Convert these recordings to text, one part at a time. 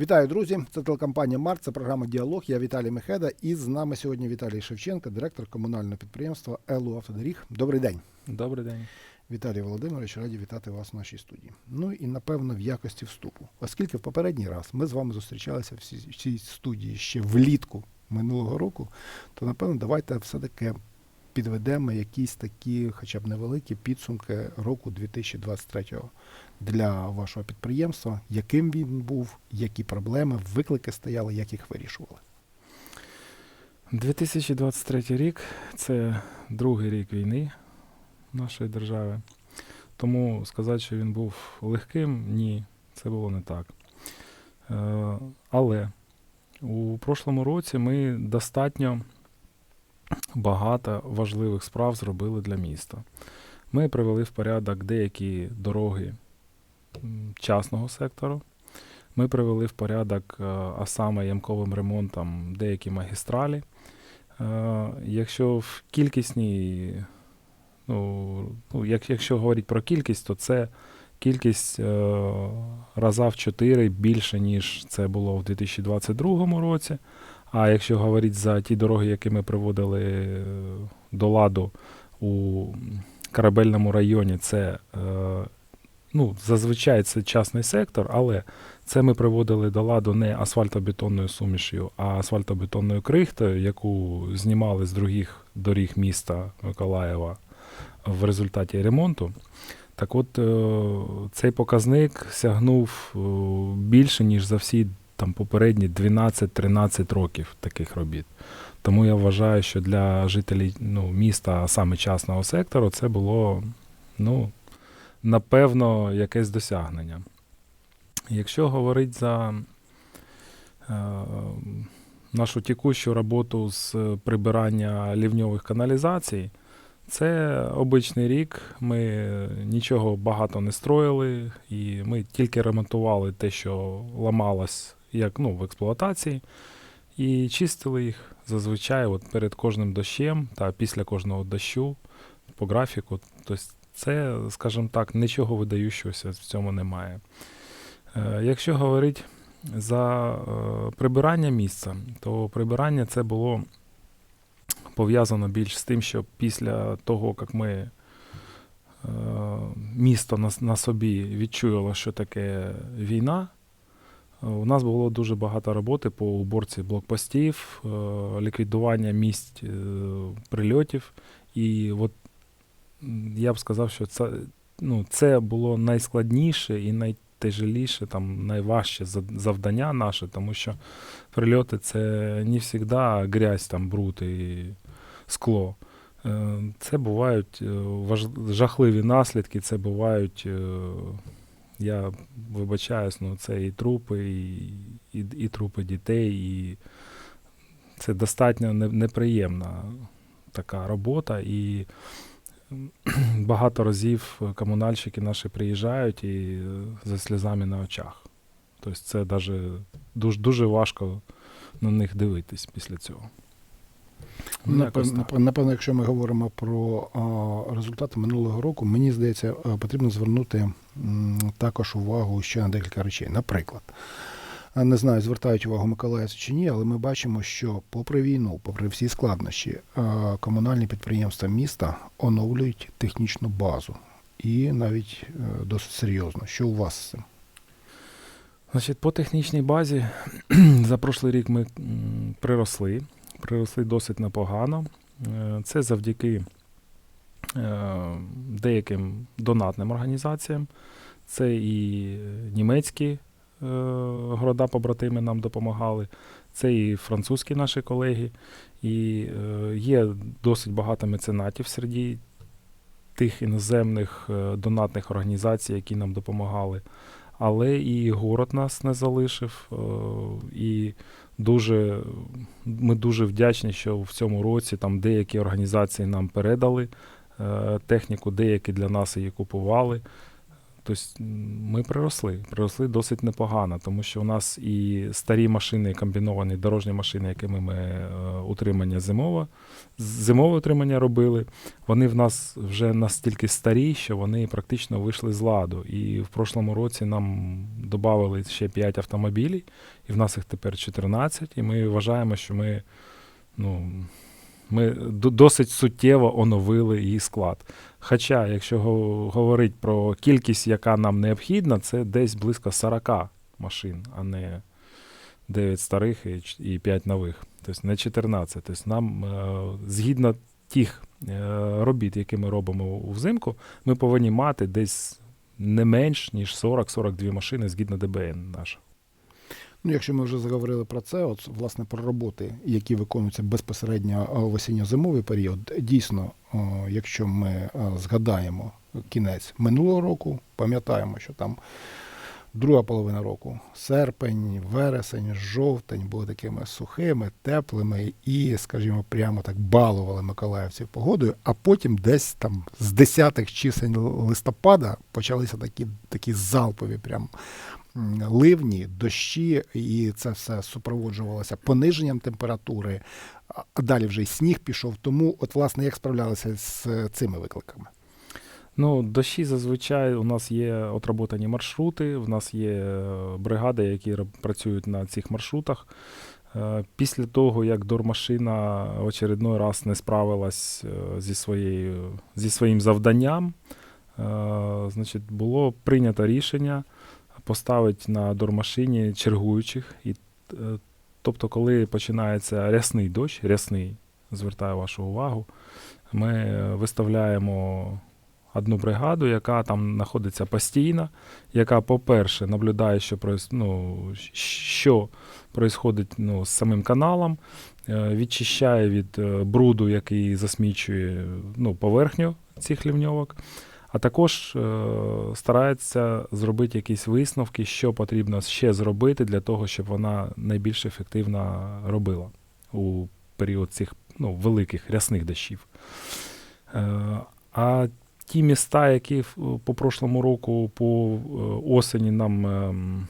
Вітаю, друзі! Це телекомпанія Март, це програма Діалог. Я Віталій Мехеда. І з нами сьогодні Віталій Шевченко, директор комунального підприємства ЕЛУ Автодоріг. Добрий день, Добрий день. Віталій Володимирович, раді вітати вас в нашій студії. Ну і напевно в якості вступу, оскільки в попередній раз ми з вами зустрічалися в цій- студії ще влітку минулого року, то напевно давайте все-таки підведемо якісь такі, хоча б невеликі підсумки року 2023 для вашого підприємства, яким він був, які проблеми, виклики стояли, як їх вирішували. 2023 рік це другий рік війни нашої держави. Тому сказати, що він був легким, ні, це було не так. Е, Але у прошлому році ми достатньо багато важливих справ зробили для міста. Ми привели в порядок деякі дороги частного сектору. Ми привели в порядок, е, а саме ямковим ремонтом деякі магістралі. Е, Якщо в кількісній, ну, ну якщо говорити про кількість, то це кількість е, раза в 4 більше, ніж це було в 2022 році. А якщо говорити за ті дороги, які ми приводили до ладу у корабельному районі, це ну, зазвичай це частний сектор, але це ми приводили до ладу не асфальтобетонною сумішю, а асфальтобетонною крихтою, яку знімали з других доріг міста Миколаєва в результаті ремонту. Так от е, цей показник сягнув е, більше, ніж за всі там попередні 12-13 років таких робіт. Тому я вважаю, що для жителів ну, міста, саме частного сектору, це було ну, напевно якесь досягнення. Якщо говорити за е, нашу текущу роботу з прибирання лівньових каналізацій, це обичний рік. Ми нічого багато не строїли, і ми тільки ремонтували те, що ламалось як, ну, в експлуатації, і чистили їх зазвичай от перед кожним дощем та після кожного дощу по графіку. Тобто це, скажімо так, нічого видаючогося в цьому немає. Е, Якщо говорити за е, прибирання місця, то прибирання це було пов'язано більш з тим, що після того, як ми е, місто на, собі відчуло, що таке війна, у нас було дуже багато роботи по уборці блокпостів, ліквідування місць прильотів. І от я б сказав, що це, ну, це було найскладніше і найтяжеліше, там, найважче завдання наше, тому що прильоти це не завжди грязь, там, бруд і скло. Е, Це бувають е, жахливі наслідки, це бувають, е, я вибачаюсь, ну, це і трупи, і, і, і трупи дітей, і це достатньо неприємна така робота. І багато разів комунальщики наші приїжджають і е, зі сльозами на очах. Тобто це даже дуже, дуже важко на них дивитись після цього. Ну, Напевно, напевно, якщо ми говоримо про а, результати минулого року, мені здається, е, потрібно звернути м, також увагу ще на декілька речей. Наприклад, е, не знаю, звертають увагу миколаївці чи ні, але ми бачимо, що попри війну, попри всі складнощі, комунальні підприємства міста оновлюють технічну базу. І навіть е, досить серйозно. Що у вас з цим? Значить, по технічній базі за прошлий рік ми приросли. Приросли досить непогано. Е, Це завдяки е, деяким донатним організаціям. Це і німецькі е, города-побратими нам допомагали, це і французькі наші колеги. І е, є досить багато меценатів серед тих іноземних е, донатних організацій, які нам допомагали. Але і город нас не залишив. І дуже, ми дуже вдячні, що в цьому році там деякі організації нам передали техніку, деякі для нас її купували. Тобто ми приросли, приросли досить непогано, тому що у нас і старі машини, комбіновані дорожні машини, якими ми е, утримання зимове, зимове утримання робили, вони в нас вже настільки старі, що вони практично вийшли з ладу. І в прошлому році нам додали ще 5 автомобілів, і в нас їх тепер 14, і ми вважаємо, що ми, ну, ми досить суттєво оновили її склад. Хоча, якщо го- говорити про кількість, яка нам необхідна, це десь близько 40 машин, а не 9 старих і ч- 5 нових. Тобто не 14. Тобто нам е, згідно тих е, робіт, які ми робимо взимку, ми повинні мати десь не менш, ніж 40-42 машини згідно ДБН нашого. Ну, якщо ми вже заговорили про це, от власне про роботи, які виконуються безпосередньо в осінньо-зимовий період, дійсно, якщо ми згадаємо кінець минулого року, пам'ятаємо, що там друга половина року, серпень, вересень, жовтень були такими сухими, теплими і, скажімо, прямо так балували миколаївців погодою, а потім десь там з десятих чисень листопада почалися такі, такі залпові прям ливні, дощі, і це все супроводжувалося пониженням температури. А- далі вже й сніг пішов. Тому, от, власне, як справлялися з цими викликами? Ну, дощі зазвичай у нас є отработані маршрути, в нас є е, бригади, які працюють на цих маршрутах. Е, Після того, як дормашина очередной раз не справилась е, зі, своєю, зі своїм завданням, значить, було прийнято рішення поставити на дормашині чергуючих. І, е, тобто, коли починається рясний дощ, рясний, звертаю вашу увагу, ми е, виставляємо одну бригаду, яка там знаходиться постійно, яка, по-перше, наблюдає, що ну, що происходить ну, з самим каналом, е, відчищає від бруду, який засмічує ну, поверхню цих лівньовок. А також е, старається зробити якісь висновки, що потрібно ще зробити для того, щоб вона найбільш ефективно робила у період цих ну, великих рясних дощів. Е, а ті міста, які по прошлому року по е, осені нам ем,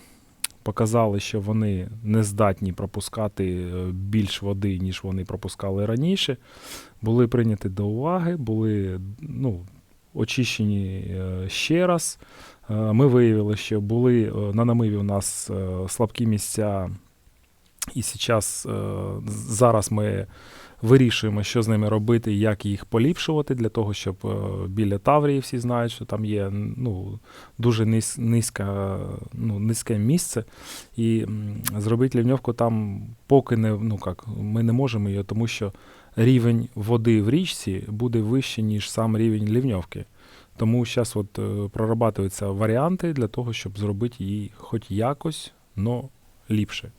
показали, що вони не здатні пропускати більш води, ніж вони пропускали раніше, були прийняті до уваги, були ну, очищені е, ще раз. Е, Ми виявили, що були е, на намиві у нас слабкі місця, і зараз, зараз ми вирішуємо, що з ними робити, як їх поліпшувати, для того, щоб біля Таврії всі знають, що там є ну, дуже низ, низька, ну, низьке місце. І зробити лівньовку там поки не, ну, як, ми не можемо її, тому що рівень води в річці буде вищий, ніж сам рівень лівньовки. Тому зараз от, е, прорабатуються варіанти для того, щоб зробити її хоч якось, но ліпше.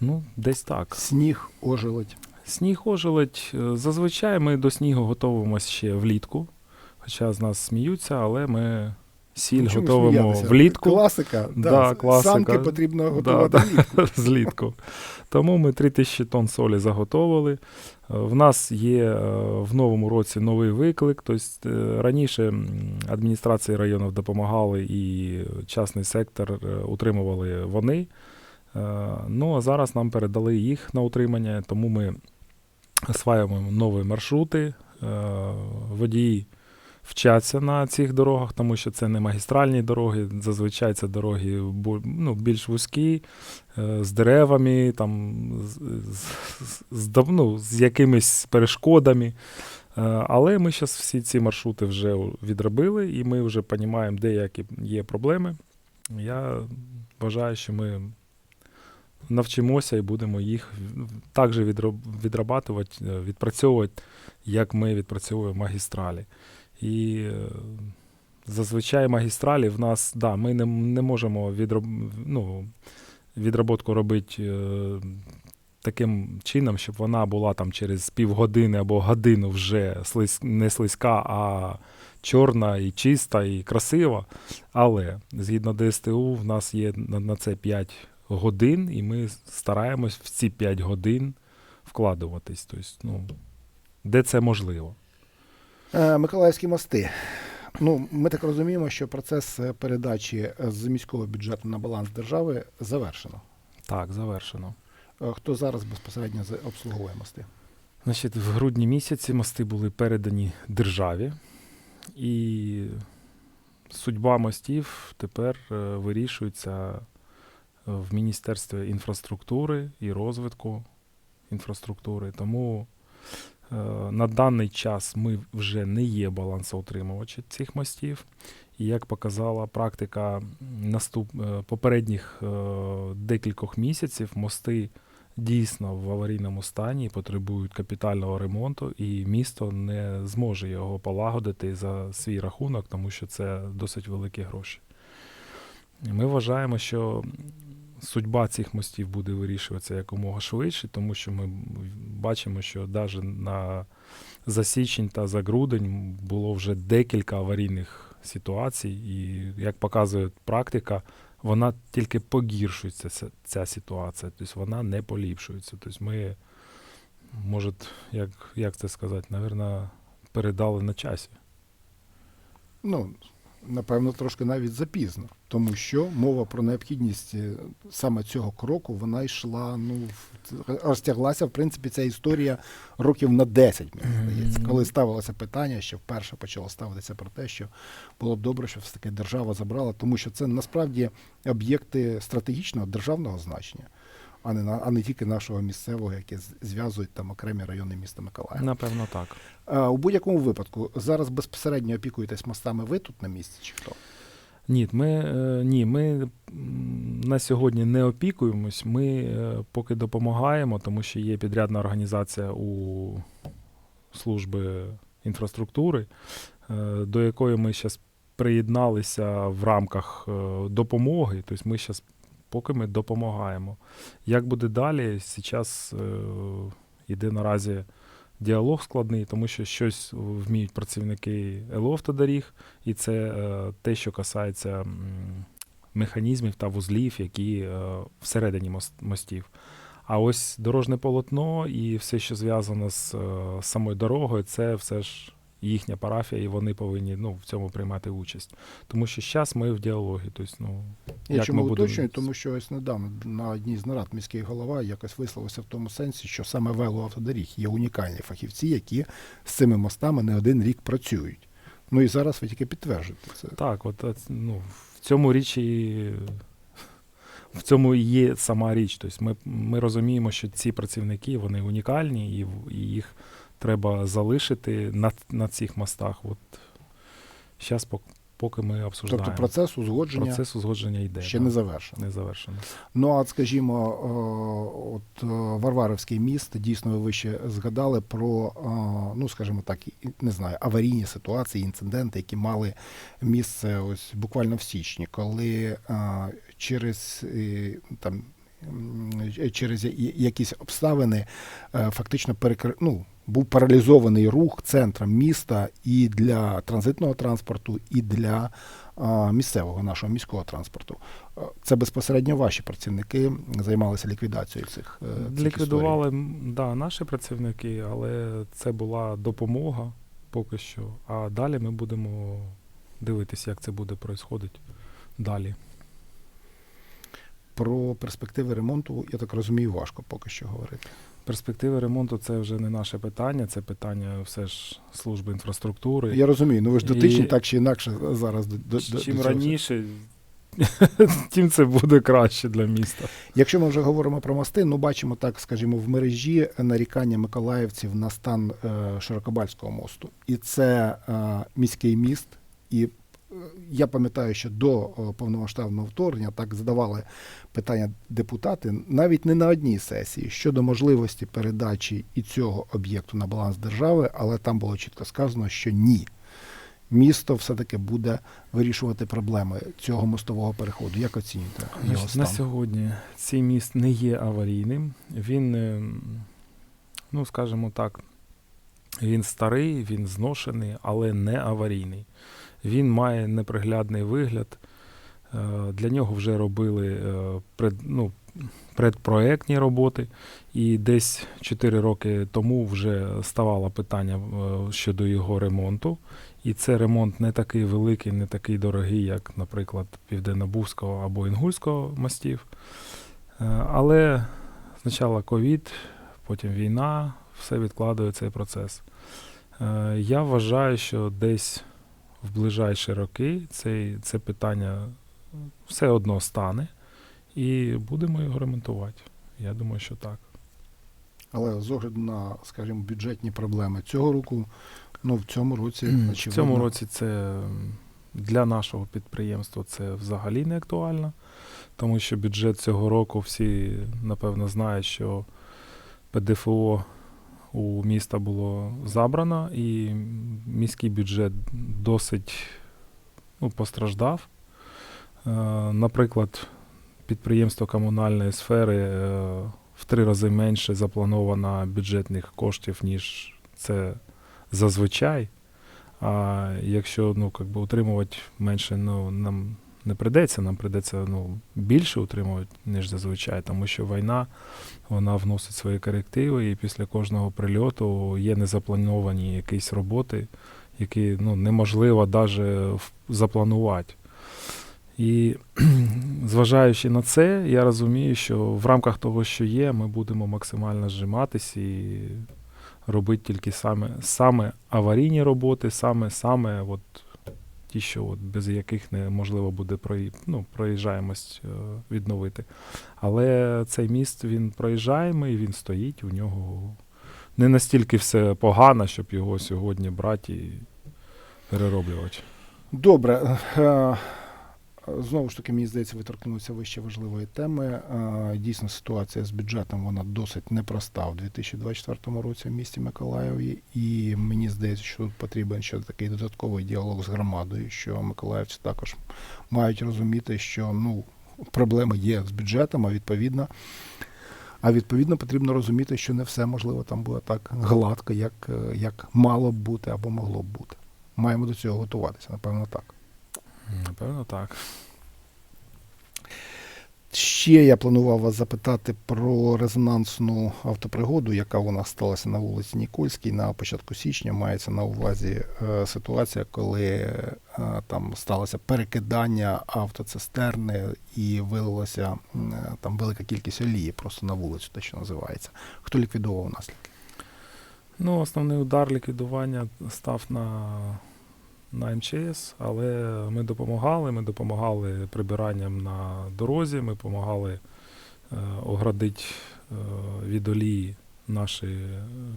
Ну, десь так. Сніг, ожеледь. Сніг ожеледь. Е, Зазвичай ми до снігу готуємося ще влітку. Хоча з нас сміються, але ми сіль чому готуємо сміятися? влітку Класика. Да, класика. Санки потрібно готувати да. влітку. злітку. Тому ми 3000 тонн солі заготовили. Е, В нас є е, в новому році новий виклик. Тобто е, раніше адміністрації районів допомагали і частний сектор утримували вони. Ну а зараз нам передали їх на утримання, тому ми осваюємо нові маршрути. Водії вчаться на цих дорогах, тому що це не магістральні дороги. Зазвичай це дороги ну, більш вузькі, е, з деревами, там, з, з, ну, з якимись перешкодами. Е, Але ми зараз всі ці маршрути вже відробили, і ми вже розуміємо, де які є проблеми. Я вважаю, що ми навчимося і будемо їх так же відроб- відрабатувати, е, відпрацьовувати, як ми відпрацьовуємо магістралі. І е, зазвичай магістралі в нас, да, ми не, не можемо відроб, ну, відроботку робити е, таким чином, щоб вона була там через півгодини або годину вже слизь, не слизька, а чорна і чиста, і красива. Але згідно ДСТУ, в нас є на, на це 5 годин, і ми стараємось в ці 5 годин вкладуватись. Тобто, ну, де це можливо. Е, Миколаївські мости. Ну, ми так розуміємо, що процес е, передачі е, з міського бюджету на баланс держави завершено. Так, завершено. Хто зараз безпосередньо обслуговує мости? Значить, в грудні місяці мости були передані державі, і судьба мостів тепер вирішується в Міністерстві інфраструктури і розвитку інфраструктури. Тому на даний час ми вже не є балансоутримувачі цих мостів. І як показала практика наступ, е, попередніх е, декількох місяців, мости дійсно в аварійному стані потребують капітального ремонту, і місто не зможе його полагодити за свій рахунок, тому що це досить великі гроші. Ми вважаємо, що судьба цих мостів буде вирішуватися якомога швидше, тому що ми бачимо, що навіть на за січень та за грудень було вже декілька аварійних ситуацій, і як показує практика, вона тільки погіршується, ця, ситуація, тобто вона не поліпшується. Тобто ми, може, як, як це сказати, напевно, передали на часі. Ну, напевно, трошки навіть запізно, тому що мова про необхідність е, саме цього кроку вона йшла. Ну розтяглася, в принципі, ця історія років на 10, мені здається, коли ставилося питання, що вперше почало ставитися про те, що було б добре, щоб все таки держава забрала, тому що це насправді об'єкти стратегічного державного значення. А не на а не тільки нашого місцевого, яке зв'язують там окремі райони міста Миколаєва. Напевно, так. А, у будь-якому випадку зараз безпосередньо опікуєтесь мостами ви тут на місці чи хто? Ні, ми, е, ні, ми на сьогодні не опікуємось. Ми е, поки допомагаємо, тому що є підрядна організація у служби інфраструктури, е, до якої ми зараз приєдналися в рамках допомоги. Тобто ми зараз поки ми допомагаємо. Як буде далі? Зараз йде наразі діалог складний, тому що щось вміють працівники елофтодоріг, і це е, те, що касається механізмів та вузлів, які е, всередині мос- мостів. А ось дорожне полотно і все, що зв'язано з е, самою дорогою, це все ж їхня парафія, і вони повинні ну, в цьому приймати участь. Тому що зараз ми в діалогі. Тобто, ну, Я Як чому ми будемо- уточнюю, тому що ось недавно на одній з нарад міський голова якось висловився в тому сенсі, що саме велоавтодоріг є унікальні фахівці, які з цими мостами не один рік працюють. Ну і зараз ви тільки підтверджуєте це. Так, от ну, в цьому річ і в цьому і є сама річ. Тобто ми, ми розуміємо, що ці працівники вони унікальні, і, і їх треба залишити на, на цих мостах. От зараз, поки ми обсуждаємо. Тобто процес узгодження Процес узгодження йде. ще да. не завершений. не завершено. Ну, а скажімо, от Варварівський міст, дійсно, ви ще згадали про, ну, скажімо так, не знаю, аварійні ситуації, інциденти, які мали місце ось буквально в січні, коли через там. Через якісь обставини е, фактично перекр... ну, був паралізований рух центром міста і для транзитного транспорту, і для місцевого нашого міського транспорту. Це безпосередньо ваші працівники займалися ліквідацією цих, е, цих Ліквідували м, да, наші працівники, але це була допомога поки що. А далі ми будемо дивитися, як це буде происходити далі. Про перспективи ремонту, я так розумію, важко поки що говорити. Перспективи ремонту це вже не наше питання, це питання все ж служби інфраструктури. Я розумію, ну ви ж дотичні І- так чи інакше зараз до, до, Чим до цього. раніше, тим це буде краще для міста. Якщо ми вже говоримо про мости, ну бачимо так, скажімо, в мережі нарікання миколаївців на стан е, Широкобальського мосту. І це е, міський міст. І е, я пам'ятаю, що до е, повномасштабного вторгнення так задавали питання депутати навіть не на одній сесії щодо можливості передачі і цього об'єкту на баланс держави, але там було чітко сказано, що ні. Місто все-таки буде вирішувати проблеми цього мостового переходу. Як оцінюєте його стан? на сьогодні цей міст не є аварійним. Він, е, ну скажімо так, він старий, він зношений, але не аварійний. Він має неприглядний вигляд. Е, Для нього вже робили е, пред, ну, предпроектні роботи. І десь 4 роки тому вже ставало питання е, щодо його ремонту. І це ремонт не такий великий, не такий дорогий, як, наприклад, Південнобузького або Інгульського мостів. Але спочатку ковід, потім війна, все відкладує цей процес. Я вважаю, що десь в ближайші роки цей, це питання все одно стане, і будемо його ремонтувати. Я думаю, що так. Але з огляду на, скажімо, бюджетні проблеми цього року, ну в цьому році, В цьому році це для нашого підприємства це взагалі не актуально, тому що бюджет цього року всі напевно знають, що ПДФО у міста було забрано, і міський бюджет досить ну, постраждав. Е, Наприклад, підприємство комунальної сфери е, в три рази менше заплановано бюджетних коштів, ніж це зазвичай. А якщо ну, би, утримувати менше, ну, нам не прийдеться, нам прийдеться ну, більше утримувати, ніж зазвичай, тому що війна вона вносить свої корективи, і після кожного прильоту є незаплановані якісь роботи, які ну, неможливо навіть запланувати. І зважаючи на це, я розумію, що в рамках того, що є, ми будемо максимально зжиматись і робити тільки саме, саме аварійні роботи, саме, саме от ті, що от без яких неможливо буде ну, проїжджаємость е, відновити. Але цей міст він проїжджаємий, він стоїть, у нього не настільки все погано, щоб його сьогодні брати і перероблювати. Добре. Знову ж таки, мені здається, ви торкнулися вище важливої теми. Дійсно, ситуація з бюджетом вона досить непроста в 2024 році в місті Миколаєві. І мені здається, що тут потрібен ще такий додатковий діалог з громадою, що миколаївці також мають розуміти, що ну, проблеми є з бюджетом, а відповідно. А відповідно потрібно розуміти, що не все можливо там було так гладко, як, як мало б бути або могло б бути. Маємо до цього готуватися, напевно, так. Напевно, так. Ще я планував вас запитати про резонансну автопригоду, яка у нас сталася на вулиці Нікольській на початку січня. Мається на увазі е, ситуація, коли е, там сталося перекидання автоцистерни і вилилася е, там велика кількість олії просто на вулицю, те, що називається. Хто ліквідовував наслідки? Ну, основний удар ліквідування став на, на МЧС, але ми допомагали. Ми допомагали прибиранням на дорозі, ми допомагали е, оградити е, від олії наші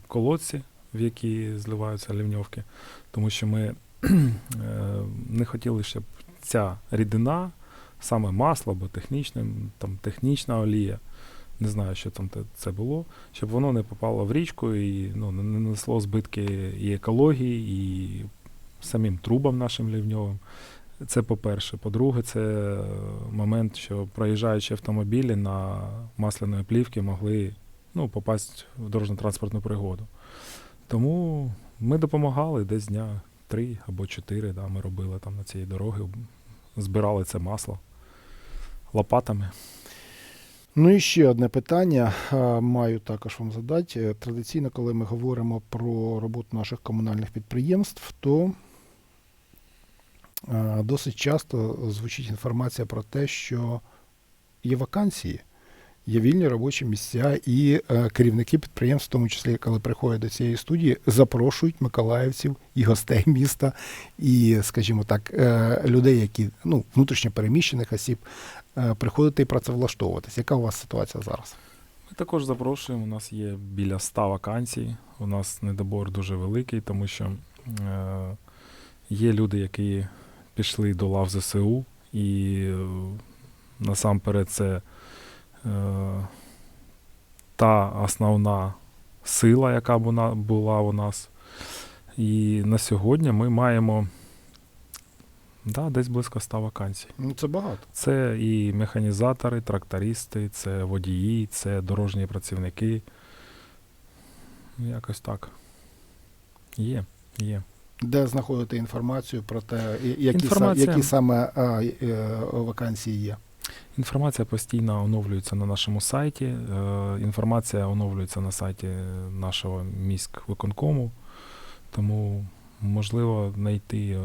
колодці, в які зливаються лівньовки, тому що ми е, не хотіли, щоб ця рідина, саме масло або технічне, там, технічна олія, не знаю, що там це було, щоб воно не попало в річку і ну, не нанесло збитки і екології, і самим трубам нашим лівньовим. Це по-перше. По-друге, це момент, що проїжджаючи автомобілі на масляної плівки могли ну, попасти в дорожньо-транспортну пригоду. Тому ми допомагали десь дня три або чотири, да, ми робили там на цій дорогі, збирали це масло лопатами. Ну і ще одне питання маю також вам задати. Традиційно, коли ми говоримо про роботу наших комунальних підприємств, то досить часто звучить інформація про те, що є вакансії, є вільні робочі місця, і е, керівники підприємств, в тому числі, коли приходять до цієї студії, запрошують миколаївців і гостей міста, і, скажімо так, е, людей, які ну, внутрішньо переміщених осіб, е, приходити і працевлаштовуватись. Яка у вас ситуація зараз? Ми також запрошуємо. У нас є біля 100 вакансій. У нас недобор дуже великий, тому що є люди, які пішли до лав ЗСУ, і е, насамперед це е, та основна сила, яка була, була у нас. І на сьогодні ми маємо да, десь близько 100 вакансій. Ну, це багато. Це і механізатори, трактористи, це водії, це дорожні працівники. Якось так. Є, є. Де знаходити інформацію про те, які, Інформація. які саме а, е, вакансії є? Інформація постійно оновлюється на нашому сайті. е, Інформація оновлюється на сайті нашого міськвиконкому. Тому можливо знайти, е,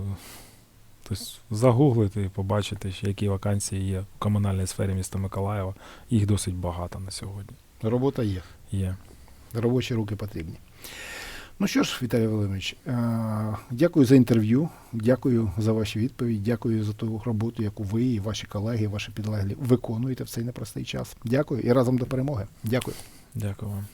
тобто загуглити, побачити, які вакансії є в комунальній сфері міста Миколаєва. Їх досить багато на сьогодні. Робота є. Є. Робочі руки потрібні. Ну що ж, Віталій Володимирович, е, дякую за інтерв'ю, дякую за ваші відповіді, дякую за ту роботу, яку ви і ваші колеги, ваші підлеглі виконуєте в цей непростий час. Дякую і разом до перемоги. Дякую. Дякую вам.